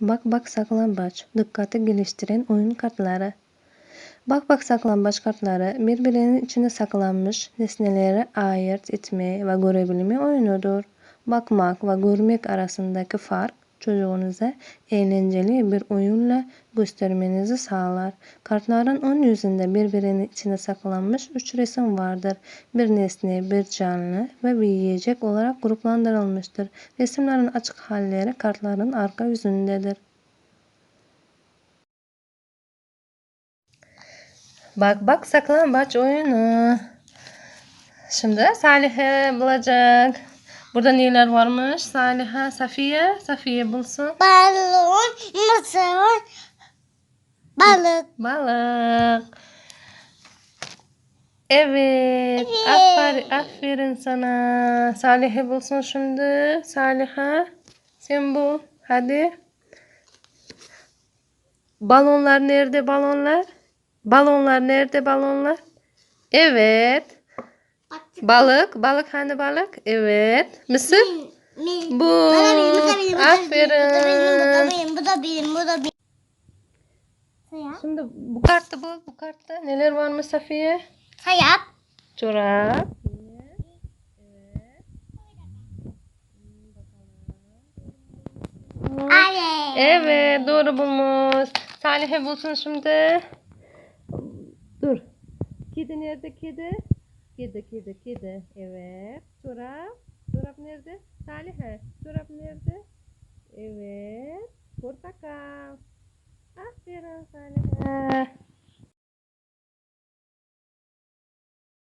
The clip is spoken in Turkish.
Bak bak saklambaç. Dikkati geliştiren oyun kartları. Bak bak saklambaç kartları birbirinin içine saklanmış nesneleri ayırt etme ve görebilme oyunudur. Bakmak ve görmek arasındaki fark çocuğunuza eğlenceli bir oyunla göstermenizi sağlar. Kartların ön yüzünde birbirinin içine saklanmış üç resim vardır. Bir nesne, bir canlı ve bir yiyecek olarak gruplandırılmıştır. Resimlerin açık halleri kartların arka yüzündedir. Bak bak saklambaç oyunu. Şimdi Salihe bulacak. Burada neler varmış? Saliha, Safiye. Safiye bulsun. Balon, mısır, balık. Balık. Evet. Evet. Aferin, aferin sana. Salihe bulsun şimdi. Saliha. Sen bul. Hadi. Balonlar nerede balonlar? Balonlar nerede balonlar? Evet. Balık. Balık hani balık? Evet. Mısır? Bu. Bu da benim, bu da benim, bu da Aferin. benim, bu da benim, bu da benim. Şimdi bu kartta bul. Bu kartta neler var mı Safiye? Sayap. Çorap. Ale. Evet doğru bulmuş. Salih'e bulsun şimdi. Dur. Kedi nerede kedi? Kedi kedi kedi. Evet. Çorap. Çorap nerede? Salih'e. Çorap nerede? Evet. Portakal. Aferin Salih'e.